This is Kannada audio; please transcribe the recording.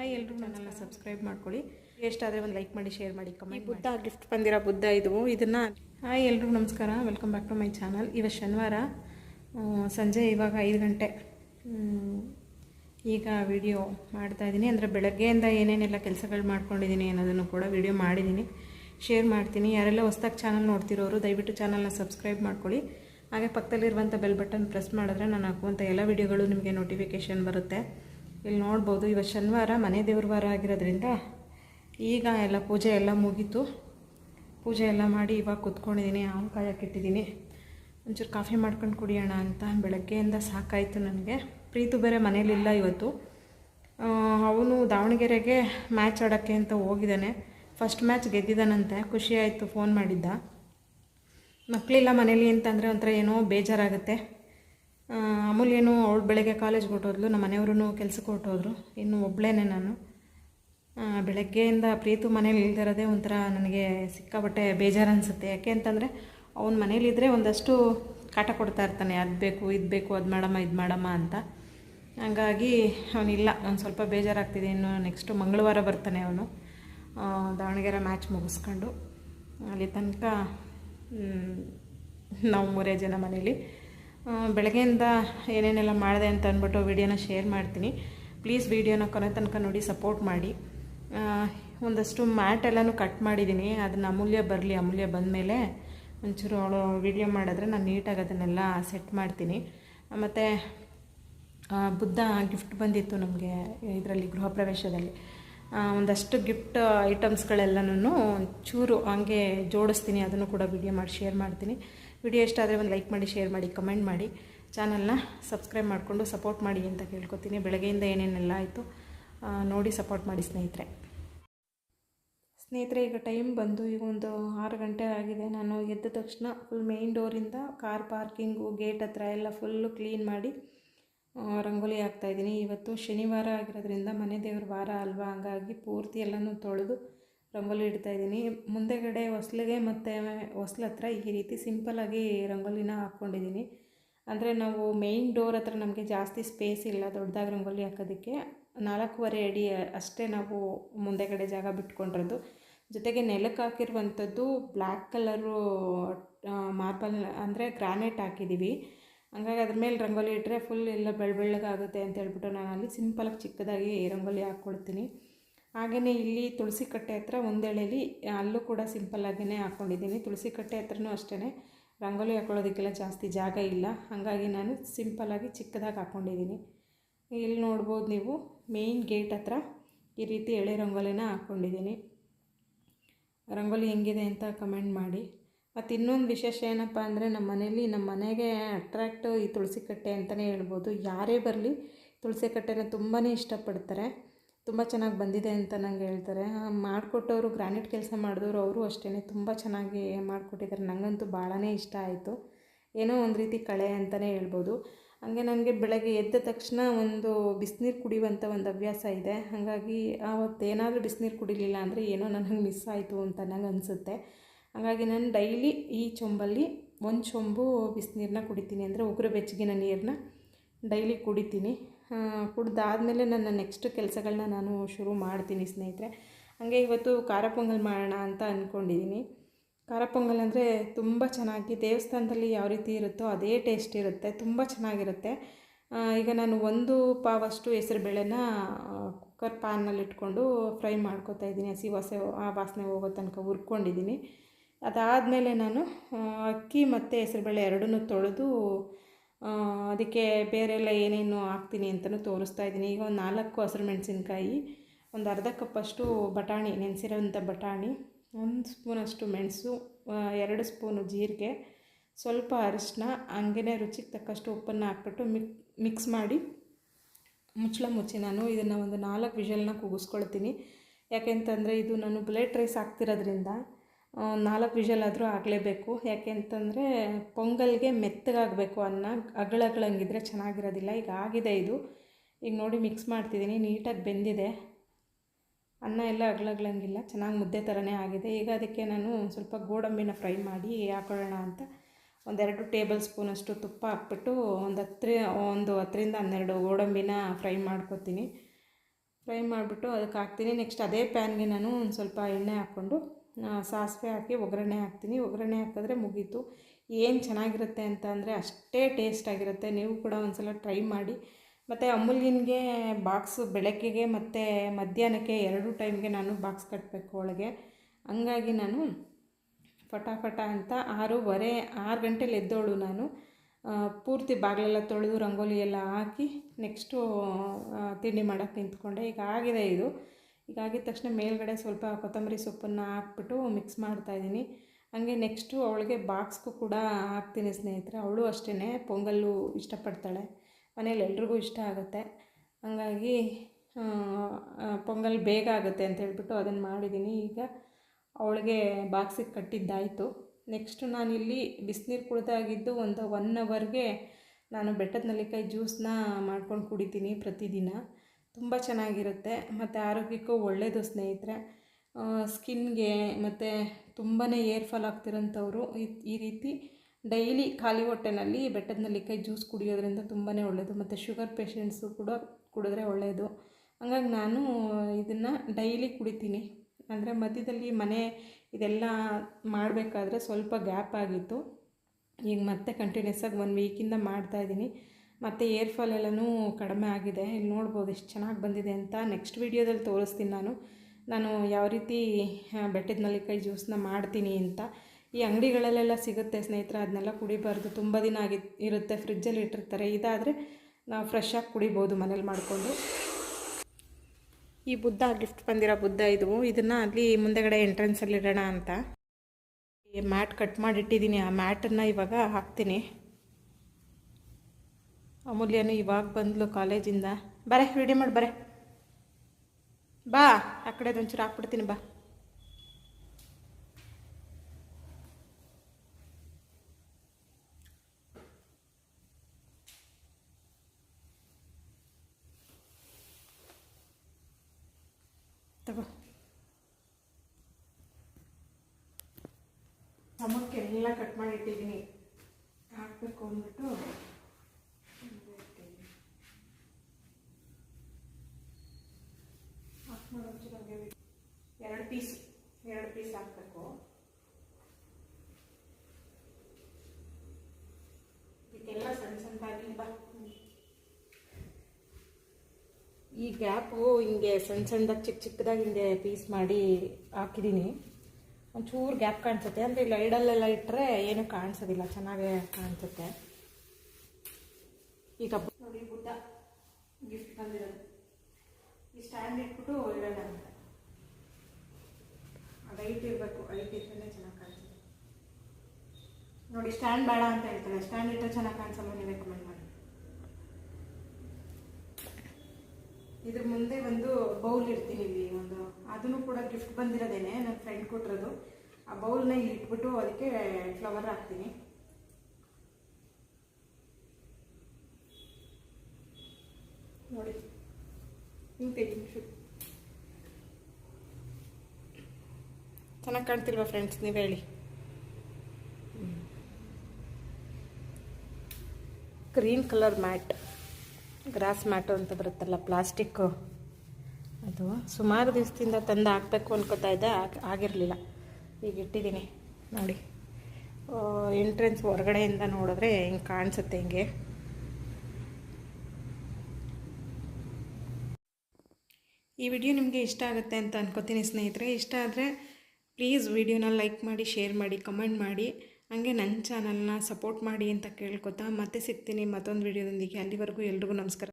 ಹಾಯ್ ಎಲ್ಲರೂ ನನ್ನೆಲ್ಲ ಸಬ್ಸ್ಕ್ರೈಬ್ ಮಾಡ್ಕೊಳ್ಳಿ. ಎಷ್ಟಾದರೆ ಒಂದು ಲೈಕ್ ಮಾಡಿ ಶೇರ್ ಮಾಡಿ ಕಮೆಂಟ್ ಬುದ್ಧ ಗಿಫ್ಟ್ ಬಂದಿರೋ ಬುದ್ಧ ಇದು ಇದನ್ನು ಹಾಯ್ ಎಲ್ಲರೂ ನಮಸ್ಕಾರ. Welcome back to my channel ಇವತ್ತು ಶನಿವಾರ ಸಂಜೆ ಇವಾಗ ಐದು ಗಂಟೆ. ಈಗ ವಿಡಿಯೋ ಮಾಡ್ತಾ ಇದ್ದೀನಿ ಅಂದರೆ ಬೆಳಗ್ಗೆಯಿಂದ ಏನೇನೆಲ್ಲ ಕೆಲಸಗಳು ಮಾಡ್ಕೊಂಡಿದ್ದೀನಿ ಅನ್ನೋದನ್ನು ಕೂಡ ವಿಡಿಯೋ ಮಾಡಿದ್ದೀನಿ ಶೇರ್ ಮಾಡ್ತೀನಿ. ಯಾರೆಲ್ಲ ಹೊಸ್ದಾಗಿ ಚಾನಲ್ ನೋಡ್ತಿರೋರು ದಯವಿಟ್ಟು ಚಾನಲ್ನ ಸಬ್ಸ್ಕ್ರೈಬ್ ಮಾಡ್ಕೊಳ್ಳಿ. ಹಾಗೆ ಪಕ್ಕದಲ್ಲಿರುವಂಥ ಬೆಲ್ ಬಟನ್ ಪ್ರೆಸ್ ಮಾಡಿದ್ರೆ ನಾನು ಹಾಕುವಂಥ ಎಲ್ಲ ವಿಡಿಯೋಗಳು ನಿಮಗೆ ನೋಟಿಫಿಕೇಷನ್ ಬರುತ್ತೆ. ಇಲ್ಲಿ ನೋಡ್ಬೋದು ಇವತ್ತು ಶನಿವಾರ ಮನೆ ದೇವ್ರ ವಾರ ಆಗಿರೋದ್ರಿಂದ ಈಗ ಎಲ್ಲ ಪೂಜೆ ಎಲ್ಲ ಮುಗೀತು. ಪೂಜೆ ಎಲ್ಲ ಮಾಡಿ ಇವಾಗ ಕುತ್ಕೊಂಡಿದ್ದೀನಿ ಹಾವು ಕಾಯಕ್ಕಿಟ್ಟಿದ್ದೀನಿ ಒಂಚೂರು ಕಾಫಿ ಮಾಡ್ಕೊಂಡು ಕುಡಿಯೋಣ ಅಂತ ಬೆಳಗ್ಗೆಯಿಂದ ಸಾಕಾಯಿತು ನನಗೆ. ಪ್ರೀತು ಬೇರೆ ಮನೇಲಿಲ್ಲ ಇವತ್ತು. ಅವನು ದಾವಣಗೆರೆಗೆ ಮ್ಯಾಚ್ ಆಡೋಕ್ಕೆ ಅಂತ ಹೋಗಿದ್ದಾನೆ. ಫಸ್ಟ್ ಮ್ಯಾಚ್ ಗೆದ್ದಿದ್ದಾನಂತೆ, ಖುಷಿ ಆಯಿತು ಫೋನ್ ಮಾಡಿದ್ದ. ಮಕ್ಕಳಿಲ್ಲ ಮನೇಲಿ ಅಂತಂದರೆ ಒಂಥರ ಏನೋ ಬೇಜಾರಾಗುತ್ತೆ. ಅಮೂಲ್ ಏನು ಅವಳು ಬೆಳಗ್ಗೆ ಕಾಲೇಜ್ಗೆ ಹೊಟ್ಟೋದ್ಲು ನಮ್ಮ ಮನೆಯವ್ರೂ ಕೆಲಸಕ್ಕೆ ಹೊಟ್ಟೋದ್ರು ಇನ್ನು ಒಬ್ಬಳೇನೆ ನಾನು. ಬೆಳಗ್ಗೆಯಿಂದ ಪ್ರೀತು ಮನೇಲಿ ಇಲ್ದಿರೋದೇ ಒಂಥರ ನನಗೆ ಸಿಕ್ಕಾಬಟ್ಟೆ ಬೇಜಾರು ಅನಿಸುತ್ತೆ ಯಾಕೆ ಅಂತಂದರೆ ಅವ್ನ ಮನೇಲಿದ್ದರೆ ಒಂದಷ್ಟು ಕಾಟ ಕೊಡ್ತಾ ಇರ್ತಾನೆ. ಅದು ಬೇಕು, ಇದು ಬೇಕು, ಅದು ಮಾಡಮ್ಮ, ಇದು ಮಾಡಮ್ಮ ಅಂತ. ಹಂಗಾಗಿ ಅವನಿಲ್ಲ. ಒಂದು ಸ್ವಲ್ಪ ಬೇಜಾರಾಗ್ತಿದೆ. ಇನ್ನು ನೆಕ್ಸ್ಟು ಮಂಗಳವಾರ ಬರ್ತಾನೆ ಅವನು. ದಾವಣಗೆರೆ ಮ್ಯಾಚ್ ಮುಗಿಸ್ಕೊಂಡು. ಅಲ್ಲಿ ತನಕ ನಾವು ಮೂರೇ ಜನ ಮನೇಲಿ. ಬೆಳಗ್ಗೆಯಿಂದ ಏನೇನೆಲ್ಲ ಮಾಡಿದೆ ಅಂತ ಅಂದ್ಬಿಟ್ಟು ವಿಡಿಯೋನ ಶೇರ್ ಮಾಡ್ತೀನಿ. ಪ್ಲೀಸ್ ವಿಡಿಯೋನ ಕೊನೆ ತನಕ ನೋಡಿ ಸಪೋರ್ಟ್ ಮಾಡಿ. ಒಂದಷ್ಟು ಮ್ಯಾಟ್ ಎಲ್ಲನೂ ಕಟ್ ಮಾಡಿದ್ದೀನಿ ಅದನ್ನು ಅಮೂಲ್ಯ ಬರಲಿ, ಅಮೂಲ್ಯ ಬಂದಮೇಲೆ ಒಂಚೂರು ಅವಳು ವಿಡಿಯೋ ಮಾಡಿದ್ರೆ ನಾನು ನೀಟಾಗಿ ಅದನ್ನೆಲ್ಲ ಸೆಟ್ ಮಾಡ್ತೀನಿ. ಮತ್ತು ಬುದ್ಧ ಗಿಫ್ಟ್ ಬಂದಿತ್ತು ನಮಗೆ ಇದರಲ್ಲಿ ಗೃಹ ಪ್ರವೇಶದಲ್ಲಿ. ಒಂದಷ್ಟು ಗಿಫ್ಟ್ ಐಟಮ್ಸ್ಗಳೆಲ್ಲನೂ ಚೂರು ಹಂಗೆ ಜೋಡಿಸ್ತೀನಿ. ಅದನ್ನು ಕೂಡ ವಿಡಿಯೋ ಮಾಡಿ ಶೇರ್ ಮಾಡ್ತೀನಿ. ವಿಡಿಯೋ ಇಷ್ಟ ಆದರೆ ಒಂದು ಲೈಕ್ ಮಾಡಿ, ಶೇರ್ ಮಾಡಿ, ಕಮೆಂಟ್ ಮಾಡಿ. ಚಾನಲ್ನ ಸಬ್ಸ್ಕ್ರೈಬ್ ಮಾಡಿಕೊಂಡು ಸಪೋರ್ಟ್ ಮಾಡಿ ಅಂತ ಕೇಳ್ಕೊತೀನಿ ಬೆಳಗ್ಗೆಯಿಂದ ಏನೇನೆಲ್ಲ ಆಯಿತು ನೋಡಿ ಸಪೋರ್ಟ್ ಮಾಡಿ ಸ್ನೇಹಿತರೆ. ಸ್ನೇಹಿತರೆ, ಈಗ ಟೈಮ್ ಬಂದು ಈಗ ಒಂದು ಆರು ಗಂಟೆ ಆಗಿದೆ. ನಾನು ಎದ್ದ ತಕ್ಷಣ ಫುಲ್ ಮೇಯ್ನ್ ಡೋರಿಂದ ಕಾರ್ ಪಾರ್ಕಿಂಗು ಗೇಟ್ ಹತ್ರ ಎಲ್ಲ ಫುಲ್ಲು ಕ್ಲೀನ್ ಮಾಡಿ ರಂಗೋಲಿ ಹಾಕ್ತಾಯಿದ್ದೀನಿ ಇವತ್ತು ಶನಿವಾರ ಆಗಿರೋದ್ರಿಂದ ಮನೆ ದೇವ್ರ ವಾರ ಅಲ್ವಾ? ಹಂಗಾಗಿ ಪೂರ್ತಿ ಎಲ್ಲನೂ ತೊಳೆದು ರಂಗೋಲಿ ಇಡ್ತಾ ಇದ್ದೀನಿ. ಮುಂದೆಗಡೆ ಹೊಸ್ಲಿಗೆ ಮತ್ತು ಹೊಸ್ಲ ಹತ್ರ ಈ ರೀತಿ ಸಿಂಪಲ್ಲಾಗಿ ರಂಗೋಲಿನ ಹಾಕ್ಕೊಂಡಿದ್ದೀನಿ ಅಂದರೆ ನಾವು ಮೇಯ್ನ್ ಡೋರ್ ಹತ್ರ ನಮಗೆ ಜಾಸ್ತಿ ಸ್ಪೇಸ್ ಇಲ್ಲ ದೊಡ್ಡದಾಗಿ ರಂಗೋಲಿ ಹಾಕೋದಕ್ಕೆ. ನಾಲ್ಕೂವರೆ ಅಡಿ ಅಷ್ಟೇ ನಾವು ಮುಂದೆಗಡೆ ಜಾಗ ಬಿಟ್ಕೊಂಡಿರೋದು. ಜೊತೆಗೆ ನೆಲಕ್ಕೆ ಹಾಕಿರುವಂಥದ್ದು ಬ್ಲ್ಯಾಕ್ ಕಲರು ಮಾರ್ಬಲ್ ಅಂದರೆ ಗ್ರಾನೈಟ್ ಹಾಕಿದ್ದೀವಿ ಹಂಗಾಗಿ ಅದ್ರ ಮೇಲೆ ರಂಗೋಲಿ ಇಟ್ಟರೆ ಫುಲ್ ಎಲ್ಲ ಬೆಳ್ಳ ಬೆಳ್ಳಗಾಗುತ್ತೆ ಅಂತ ಹೇಳ್ಬಿಟ್ಟು ನಾನು ಅಲ್ಲಿ ಸಿಂಪಲಾಗಿ ಚಿಕ್ಕದಾಗಿ ರಂಗೋಲಿ ಹಾಕ್ಕೊಡ್ತೀನಿ ಹಾಗೆಯೇ ಇಲ್ಲಿ ತುಳಸಿ ಕಟ್ಟೆ ಹತ್ರ ಒಂದೆಳೆಯಲ್ಲಿ ಅಲ್ಲೂ ಕೂಡ ಸಿಂಪಲ್ಲಾಗಿಯೇ ಹಾಕ್ಕೊಂಡಿದ್ದೀನಿ ತುಳಸಿ ಕಟ್ಟೆ ಹತ್ರನೂ ಅಷ್ಟೇ ರಂಗೋಲಿ ಹಾಕೊಳ್ಳೋದಕ್ಕೆಲ್ಲ ಜಾಸ್ತಿ ಜಾಗ ಇಲ್ಲ. ಹಾಗಾಗಿ ನಾನು ಸಿಂಪಲ್ಲಾಗಿ ಚಿಕ್ಕದಾಗಿ ಹಾಕ್ಕೊಂಡಿದ್ದೀನಿ ಇಲ್ಲಿ ನೋಡ್ಬೋದು ನೀವು ಮೇಯ್ನ್ ಗೇಟ್ ಹತ್ರ ಈ ರೀತಿ ಎಳೆ ರಂಗೋಲಿನ ಹಾಕ್ಕೊಂಡಿದ್ದೀನಿ ರಂಗೋಲಿ ಹೆಂಗಿದೆ ಅಂತ ಕಮೆಂಟ್ ಮಾಡಿ. ಮತ್ತು ಇನ್ನೊಂದು ವಿಶೇಷ ಏನಪ್ಪ ಅಂದರೆ ನಮ್ಮ ಮನೇಲಿ ನಮ್ಮ ಮನೆಗೆ ಅಟ್ರ್ಯಾಕ್ಟ್ ಈ ತುಳಸಿ ಕಟ್ಟೆ ಅಂತಲೇ ಹೇಳ್ಬೋದು. ಯಾರೇ ಬರಲಿ ತುಳಸಿ ಕಟ್ಟೆನ ತುಂಬಾ ಇಷ್ಟಪಡ್ತಾರೆ. ತುಂಬ ಚೆನ್ನಾಗಿ ಬಂದಿದೆ ಅಂತ ನಂಗೆ ಹೇಳ್ತಾರೆ. ಮಾಡಿಕೊಟ್ಟವರು ಗ್ರಾನೈಟ್ ಕೆಲಸ ಮಾಡಿದವರು ಅವರು ಅಷ್ಟೇ ತುಂಬ ಚೆನ್ನಾಗಿ ಮಾಡಿಕೊಟ್ಟಿದ್ದಾರೆ. ನನಗಂತೂ ಭಾಳನೇ ಇಷ್ಟ ಆಯಿತು. ಏನೋ ಒಂದು ರೀತಿ ಕಳೆ ಅಂತಲೇ ಹೇಳ್ಬೋದು. ಹಾಗೆ ನನಗೆ ಬೆಳಗ್ಗೆ ಎದ್ದ ತಕ್ಷಣ ಒಂದು ಬಿಸಿನೀರು ಕುಡಿಯುವಂಥ ಒಂದು ಅಭ್ಯಾಸ ಇದೆ. ಹಾಗಾಗಿ ಅವತ್ತೇನಾದರೂ ಬಿಸಿನೀರು ಕುಡಿಲಿಲ್ಲ ಅಂದರೆ ಏನೋ ನನಗೆ ಮಿಸ್ ಆಯಿತು ಅಂತ ನಂಗೆ ಅನಿಸುತ್ತೆ. ಹಾಗಾಗಿ ನಾನು ಡೈಲಿ ಈ ಚೊಂಬಲ್ಲಿ ಒಂದು ಚೊಂಬು ಬಿಸಿನೀರನ್ನ ಕುಡಿತೀನಿ ಅಂದರೆ ಉಗುರು ಬೆಚ್ಚಗಿನ ನೀರನ್ನ ಡೈಲಿ ಕುಡಿತೀನಿ. ಕುಡ್ದಾದ್ಮೇಲೆ ನನ್ನ ನೆಕ್ಸ್ಟ್ ಕೆಲಸಗಳನ್ನ ನಾನು ಶುರು ಮಾಡ್ತೀನಿ ಸ್ನೇಹಿತರೆ. ಹಾಗೆ ಇವತ್ತು ಖಾರ ಪೊಂಗಲ್ ಮಾಡೋಣ ಅಂತ ಅಂದ್ಕೊಂಡಿದ್ದೀನಿ ಖಾರ ಪೊಂಗಲ್ ಅಂದರೆ ತುಂಬ ಚೆನ್ನಾಗಿ ದೇವಸ್ಥಾನದಲ್ಲಿ ಯಾವ ರೀತಿ ಇರುತ್ತೋ ಅದೇ ಟೇಸ್ಟ್ ಇರುತ್ತೆ, ತುಂಬ ಚೆನ್ನಾಗಿರುತ್ತೆ. ಈಗ ನಾನು ಒಂದು ಪಾವಷ್ಟು ಹೆಸರುಬೇಳೆನ ಕುಕ್ಕರ್ ಪ್ಯಾನಲ್ಲಿ ಇಟ್ಕೊಂಡು ಫ್ರೈ ಮಾಡ್ಕೊತಾ ಇದ್ದೀನಿ. ಹಸಿ ವಾಸೆ, ಆ ವಾಸನೆ ಹೋಗೋ ತನಕ ಹುರ್ಕೊಂಡಿದ್ದೀನಿ ಅದಾದಮೇಲೆ ನಾನು ಅಕ್ಕಿ ಮತ್ತು ಹೆಸರುಬೇಳೆ ಎರಡನ್ನೂ ತೊಳೆದು ಅದಕ್ಕೆ ಬೇರೆಲ್ಲ ಏನೇನು ಹಾಕ್ತೀನಿ ಅಂತಲೂ ತೋರಿಸ್ತಾ ಇದ್ದೀನಿ. ಈಗ ಒಂದು ನಾಲ್ಕು ಹಸಿರು ಮೆಣಸಿನ್ಕಾಯಿ, ಒಂದು ಅರ್ಧ ಕಪ್ಪಷ್ಟು ಬಟಾಣಿ ನೆನೆಸಿರೋಂಥ ಬಟಾಣಿ, ಒಂದು ಸ್ಪೂನಷ್ಟು ಮೆಣಸು ಎರಡು ಸ್ಪೂನು ಜೀರಿಗೆ, ಸ್ವಲ್ಪ ಅರಿಶಿನ ಹಂಗೆ ರುಚಿಗೆ ತಕ್ಕಷ್ಟು ಉಪ್ಪನ್ನು ಹಾಕ್ಬಿಟ್ಟು ಮಿಕ್ ಮಿಕ್ಸ್ ಮಾಡಿ ಮುಚ್ಚಳ ಮುಚ್ಚಿ ನಾನು ಇದನ್ನು ಒಂದು ನಾಲ್ಕು ವಿಷಲ್ನ ಕೂಗಿಸ್ಕೊಳ್ತೀನಿ. ಯಾಕೆಂತಂದರೆ ಇದು ನಾನು ಬ್ಲೇಟ್ ರೈಸ್ ಹಾಕ್ತಿರೋದ್ರಿಂದ ನಾಲ್ಕು ವಿಷಲ್ ಆದರೂ ಆಗಲೇಬೇಕು. ಯಾಕೆಂತಂದರೆ ಪೊಂಗಲ್ಗೆ ಮೆತ್ತಗಾಗಬೇಕು ಅನ್ನ, ಅಗಳಗಳಂಗಿದ್ರೆ ಚೆನ್ನಾಗಿರೋದಿಲ್ಲ. ಈಗ ಆಗಿದೆ ಇದು. ಈಗ ನೋಡಿ ಮಿಕ್ಸ್ ಮಾಡ್ತಿದ್ದೀನಿ, ನೀಟಾಗಿ ಬೆಂದಿದೆ. ಅನ್ನ ಎಲ್ಲ ಅಗಳಗಳಂಗಿಲ್ಲ ಚೆನ್ನಾಗಿ ಮುದ್ದೆ ಥರನೇ ಆಗಿದೆ. ಈಗ ಅದಕ್ಕೆ ನಾನು ಸ್ವಲ್ಪ ಗೋಡಂಬಿನ ಫ್ರೈ ಮಾಡಿ ಹಾಕೊಳ್ಳೋಣ ಅಂತ. ಒಂದೆರಡು ಟೇಬಲ್ ಸ್ಪೂನಷ್ಟು ತುಪ್ಪ ಹಾಕ್ಬಿಟ್ಟು ಒಂದು ಹತ್ತಿರ ಒಂದು ಹತ್ತರಿಂದ ಹನ್ನೆರಡು ಗೋಡಂಬಿನ ಫ್ರೈ ಮಾಡ್ಕೊತೀನಿ. ಫ್ರೈ ಮಾಡಿಬಿಟ್ಟು ಅದಕ್ಕೆ ಹಾಕ್ತೀನಿ. ನೆಕ್ಸ್ಟ್ ಅದೇ ಪ್ಯಾನ್ಗೆ ನಾನು ಒಂದು ಸ್ವಲ್ಪ ಎಣ್ಣೆ ಹಾಕ್ಕೊಂಡು ಸಾಸಿವೆ ಹಾಕಿ ಒಗ್ಗರಣೆ ಹಾಕ್ತೀನಿ. ಒಗ್ಗರಣೆ ಹಾಕಿದ್ರೆ ಮುಗೀತು. ಏನು ಚೆನ್ನಾಗಿರುತ್ತೆ ಅಂತ ಅಂದರೆ ಅಷ್ಟೇ ಟೇಸ್ಟ್ ಆಗಿರುತ್ತೆ. ನೀವು ಕೂಡ ಒಂದ್ಸಲ ಟ್ರೈ ಮಾಡಿ. ಮತ್ತು ಅಮೂಲ್ಗಿನ್ಗೆ ಬಾಕ್ಸು ಬೆಳಗ್ಗೆಗೆ ಮತ್ತು ಮಧ್ಯಾಹ್ನಕ್ಕೆ ಎರಡು ಟೈಮ್ಗೆ ನಾನು ಬಾಕ್ಸ್ ಕಟ್ಟಬೇಕು ಒಳಗೆ. ಹಂಗಾಗಿ ನಾನು ಫಟಾಫಟ ಅಂತ ಆರೂವರೆ, ಆರು ಗಂಟೆಲಿ ಎದ್ದೋಳು ನಾನು. ಪೂರ್ತಿ ಬಾಗಿಲೆಲ್ಲ ತೊಳೆದು, ರಂಗೋಲಿ ಎಲ್ಲ ಹಾಕಿ ನೆಕ್ಸ್ಟು ತಿಂಡಿ ಮಾಡೋಕ್ಕೆ ನಿಂತ್ಕೊಂಡೆ. ಈಗ ಆಗಿದೆ ಇದು. ಈಗ ಆಗಿದ ತಕ್ಷಣ ಮೇಲ್ಗಡೆ ಸ್ವಲ್ಪ ಕೊತ್ತಂಬರಿ ಸೊಪ್ಪನ್ನು ಹಾಕ್ಬಿಟ್ಟು ಮಿಕ್ಸ್ ಮಾಡ್ತಾಯಿದ್ದೀನಿ ಹಾಗೆ ನೆಕ್ಸ್ಟು ಅವಳಿಗೆ ಬಾಕ್ಸ್ಗೂ ಕೂಡ ಹಾಕ್ತೀನಿ ಸ್ನೇಹಿತರೆ. ಅವಳು ಅಷ್ಟೇ ಪೊಂಗಲ್ಲು ಇಷ್ಟಪಡ್ತಾಳೆ. ಮನೇಲಿ ಎಲ್ರಿಗೂ ಇಷ್ಟ ಆಗುತ್ತೆ. ಹಂಗಾಗಿ ಪೊಂಗಲ್ ಬೇಗ ಆಗುತ್ತೆ ಅಂತ ಹೇಳ್ಬಿಟ್ಟು ಅದನ್ನು ಮಾಡಿದ್ದೀನಿ ಈಗ ಅವಳಿಗೆ ಬಾಕ್ಸಿಗೆ ಕಟ್ಟಿದ್ದಾಯಿತು. ನೆಕ್ಸ್ಟು ನಾನಿಲ್ಲಿ ಬಿಸಿನೀರು ಕುಡ್ದಾಗಿದ್ದು ಒಂದು ಒನ್ ಅವರ್ಗೆ ನಾನು ಬೆಟ್ಟದ ನಲ್ಲಿಕಾಯಿ ಜ್ಯೂಸನ್ನ ಮಾಡ್ಕೊಂಡು ಕುಡಿತೀನಿ ಪ್ರತಿದಿನ. ತುಂಬ ಚೆನ್ನಾಗಿರುತ್ತೆ, ಮತ್ತು ಆರೋಗ್ಯಕ್ಕೂ ಒಳ್ಳೆಯದು ಸ್ನೇಹಿತರೆ. ಸ್ಕಿನ್ಗೆ ಮತ್ತು ತುಂಬಾ ಏರ್ಫಾಲ್ ಆಗ್ತಿರೋಂಥವ್ರು ಈ- ಈ ರೀತಿ ಡೈಲಿ ಖಾಲಿ ಹೊಟ್ಟೆನಲ್ಲಿ ಬೆಟ್ಟದ ನೆಲ್ಲಿಕಾಯಿ ಜ್ಯೂಸ್ ಕುಡಿಯೋದ್ರಿಂದ ತುಂಬಾ ಒಳ್ಳೆಯದು ಮತ್ತು ಶುಗರ್ ಪೇಷಂಟ್ಸು ಕೂಡ ಕುಡಿದ್ರೆ ಒಳ್ಳೆಯದು ಹಂಗಾಗಿ ನಾನು ಇದನ್ನು ಡೈಲಿ ಕುಡಿತೀನಿ. ಅಂದರೆ ಮಧ್ಯದಲ್ಲಿ ಮನೆ ಇದೆಲ್ಲ ಮಾಡಬೇಕಾದ್ರೆ ಸ್ವಲ್ಪ ಗ್ಯಾಪ್ ಆಗಿತ್ತು. ಈಗ ಮತ್ತೆ ಕಂಟಿನ್ಯೂಸ್ ಆಗಿ ಒನ್ ವೀಕಿಂದ ಮಾಡ್ತಾಯಿದ್ದೀನಿ ಮತ್ತು ಏರ್ ಫಾಲ್ ಎಲ್ಲನೂ ಕಡಿಮೆ ಆಗಿದೆ. ಇಲ್ಲಿ ನೋಡ್ಬೋದು ಎಷ್ಟು ಚೆನ್ನಾಗಿ ಬಂದಿದೆ ಅಂತ ನೆಕ್ಸ್ಟ್ ವೀಡಿಯೋದಲ್ಲಿ ತೋರಿಸ್ತೀನಿ ನಾನು. ನಾನು ಯಾವ ರೀತಿ ಬೆಟ್ಟದ ನಲ್ಲಿಕಾಯಿ ಜ್ಯೂಸನ್ನ ಮಾಡ್ತೀನಿ ಅಂತ. ಈ ಅಂಗಡಿಗಳಲ್ಲೆಲ್ಲ ಸಿಗುತ್ತೆ ಸ್ನೇಹಿತರೆ ಅದನ್ನೆಲ್ಲ ಕುಡಿಬಾರ್ದು. ತುಂಬ ದಿನ ಆಗಿ ಇರುತ್ತೆ ಫ್ರಿಜ್ಜಲ್ಲಿ ಇಟ್ಟಿರ್ತಾರೆ. ಇದಾದರೆ ನಾವು ಫ್ರೆಶ್ ಆಗಿ ಕುಡಿಬೋದು ಮನೇಲಿ ಮಾಡಿಕೊಂಡು. ಈ ಬುದ್ಧ ಗಿಫ್ಟ್ ಬಂದಿರೋ ಬುದ್ಧ ಇದು. ಇದನ್ನು ಅಲ್ಲಿ ಮುಂದೆಗಡೆ ಎಂಟ್ರೆನ್ಸಲ್ಲಿ ಇಡೋಣ ಅಂತ. ಮ್ಯಾಟ್ ಕಟ್ ಮಾಡಿಟ್ಟಿದ್ದೀನಿ. ಆ ಮ್ಯಾಟನ್ನು ಇವಾಗ ಹಾಕ್ತೀನಿ. ಅಮೂಲ್ಯನು ಇವಾಗ ಬಂದ್ಲು ಕಾಲೇಜಿಂದ. ಬರೇ ರೆಡಿ ಮಾಡಿ, ಬರೇ. ಬಾ, ಆ ಕಡೆ ಒಂಚೂರು ಹಾಕ್ಬಿಡ್ತೀನಿ, ಬಾ. ತಗೋ. ಸಮಕ್ಕೆ ಎಲ್ಲ ಕಟ್ ಮಾಡಿ ಇಟ್ಟಿದ್ದೀನಿ. ಹಾಕ್ಬೇಕು ಅಂದ್ಬಿಟ್ಟು ಇಟ್ಟಿದ್ದೀನಿ. ಹಾಕ್ಬಿಡು ಒಂಚೂರು ಹಂಗೆ ಬಿಡು. ಎರಡು ಪೀಸ್ ಎರಡು ಪೀಸ್ ಹಾಕಬೇಕು. ಇದೆಲ್ಲ ಸಣ್ಣ ಸಣ್ಣದಾಗಿ ಬಾ. ಈ ಗ್ಯಾಪು ಹಿಂಗೆ ಸಣ್ಣ ಸಣ್ಣದಾಗಿ ಚಿಕ್ಕ ಚಿಕ್ಕದಾಗಿ ಹಿಂಗೆ ಪೀಸ್ ಮಾಡಿ ಹಾಕಿದ್ದೀನಿ. ಒಂಚೂರು ಗ್ಯಾಪ್ ಕಾಣಿಸುತ್ತೆ. ಅಂದರೆ ಲೈಡಲ್ಲೆಲ್ಲ ಇಟ್ಟರೆ ಏನೂ ಕಾಣಿಸೋದಿಲ್ಲ ಚೆನ್ನಾಗೇ ಕಾಣಿಸುತ್ತೆ. ಈಗ ನೋಡಿ ಬುದ್ಧ ಗಿಫ್ಟ್ ಬಂದಿರೋದು ಸ್ಟ್ಯಾಂಡ್ ಇಟ್ಬಿಟ್ಟು ಅದು ಐಟ್ ಇರಬೇಕು ಐಟ್ ಇಟ್ಟರೆ ಚೆನ್ನಾಗಿ ಕಾಣಿಸುತ್ತೆ ನೋಡಿ ಸ್ಟ್ಯಾಂಡ್ ಬೇಡ ಅಂತ ಹೇಳ್ತಾರೆ. ಸ್ಟ್ಯಾಂಡ್ ಇಟ್ಟರೆ ಚೆನ್ನಾಗಿ ಕಾಣಿಸಮ್ಮ ನೀವೇ ಕಮೆಂಟ್ ಮಾಡಿ. ಇದ್ರ ಮುಂದೆ ಒಂದು ಬೌಲ್ ಇರ್ತೀನಿ ಇಲ್ಲಿ, ಒಂದು ಅದನ್ನು ಕೂಡ ಗಿಫ್ಟ್ ಬಂದಿರೋದೇನೆ ನನ್ನ ಫ್ರೆಂಡ್ ಕೊಟ್ಟಿರೋದು. ಆ ಬೌಲ್ನ ಇಲ್ಲಿ ಇಟ್ಬಿಟ್ಟು ಅದಕ್ಕೆ ಫ್ಲವರ್ ಹಾಕ್ತೀನಿ. ನೋಡಿ. ಚೆನ್ನಾಗಿ ಕಾಣ್ತಿಲ್ವಾ ಫ್ರೆಂಡ್ಸ್ ನೀವು ಹೇಳಿ. Green colour mat grass mat ಅಂತ ಬರುತ್ತಲ್ಲ ಪ್ಲಾಸ್ಟಿಕ್ಕು ಅದು ಸುಮಾರು ದಿವಸದಿಂದ ತಂದು ಹಾಕಬೇಕು ಅನ್ಕೋತಾ ಇದ್ದೆ, ಆಗ್- ಆಗಿರಲಿಲ್ಲ. ಈಗ ಇಟ್ಟಿದ್ದೀನಿ. ನೋಡಿ. ಎಂಟ್ರೆನ್ಸ್ ಹೊರಗಡೆಯಿಂದ ನೋಡಿದ್ರೆ ಹಿಂಗೆ ಕಾಣಿಸುತ್ತೆ ಹಿಂಗೆ. ಈ ವಿಡಿಯೋ ನಿಮಗೆ ಇಷ್ಟ ಆಗುತ್ತೆ ಅಂತ ಅನ್ಕೋತೀನಿ ಸ್ನೇಹಿತರೆ. ಇಷ್ಟ ಆದರೆ ಪ್ಲೀಸ್ ವಿಡಿಯೋನ ಲೈಕ್ ಮಾಡಿ ಶೇರ್ ಮಾಡಿ ಕಮೆಂಟ್ ಮಾಡಿ. ಹಾಗೆ ನನ್ನ ಚಾನಲ್ನ ಸಪೋರ್ಟ್ ಮಾಡಿ ಅಂತ ಕೇಳ್ಕೊತಾ ಮತ್ತೆ ಸಿಗ್ತೀನಿ ಮತ್ತೊಂದು ವಿಡಿಯೋದೊಂದಿಗೆ. ಅಲ್ಲಿವರೆಗೂ ಎಲ್ರಿಗೂ ನಮಸ್ಕಾರ.